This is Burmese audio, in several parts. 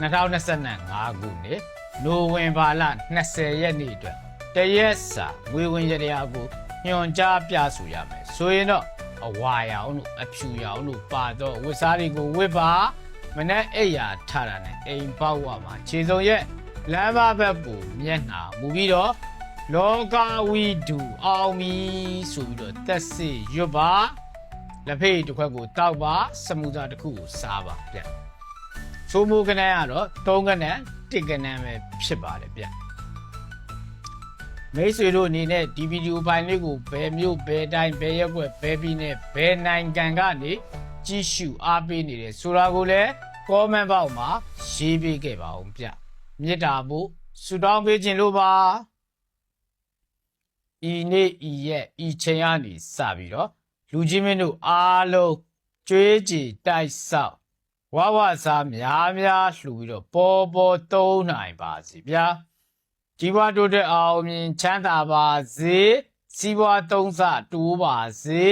2025ခုနှစ်နိုဝင်ဘာလ20ရက်နေ့အတွက်တရက်စာငွေဝင်ရတရားကိုညွှန်ကြားပြဆိုရမယ်ဆိုရင်တော့အဝါရောင်လို့အဖြူရောင်လို့ပါတော့ဝတ်စားတွေကိုဝတ်ပါမနဲ့အိယာထတာနဲ့အိမ်ပေါက်ဝမှာခြေစုံရက်လမ်းမဘက်ပူမျက်နှာမူပြီးတော့လောကဝီဒူအောင်မီဆိုပြီးတော့တက်စီရွတ်ပါလက်ဖေးတစ်ခွက်ကိုတောက်ပါစမူစာတစ်ခုကိုစားပါဗျ ဆိုးမိုးကနန်းကတော့3ကနန်း1ကနန်းပဲဖြစ်ပါတယ်ဗျမိတ်ဆွေတို့အနေနဲ့ဒီဗီဒီယိုဖိုင်လေးကိုဘယ်မျိုးဘယ်တိုင်းဘယ်ရက်ွက်ဘယ်ပြည်နယ်ဘယ်နိုင်ငံကနေကြည့်ရှုအားပေးနေတယ်ဆိုတာကိုလည်း comment box မှာရေးပေးခဲ့ပါဦးဗျမြစ်တာဖို့ဆူတောင်းပေးခြင်းလို့ပါဤနေ့ဤရက်ဤချိန်ကနေစပြီးတော့လူကြီးမင်းတို့အားလုံးကြွေးကြည်တိုက်ဆောက် ဝဝစားများများလှူပြီးတော့ပေါ်ပေါ်သုံးနိုင်ပါစီဗျာကြီးပွားတိုးတက်အောင်မြင်ချမ်းသာပါစေစီးပွားသုံးဆတိုးပါစေ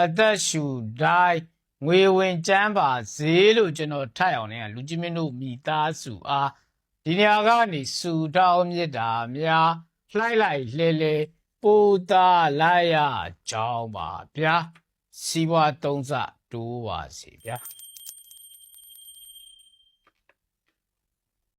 အသက်ရှူတိုင်းငွေဝင်ကျန်းပါစေလို့ကျွန်တော်ထပ်အောင်လည်းလူကြီးမင်းတို့မိသားစုအားဒီနေရာကနေစူတောင်းမြစ်တာများလှိုက်လိုက်လဲလဲပို့တာလိုက်ရကြောင်းပါဗျာစီးပွားသုံးဆတိုးပါစေဗျာ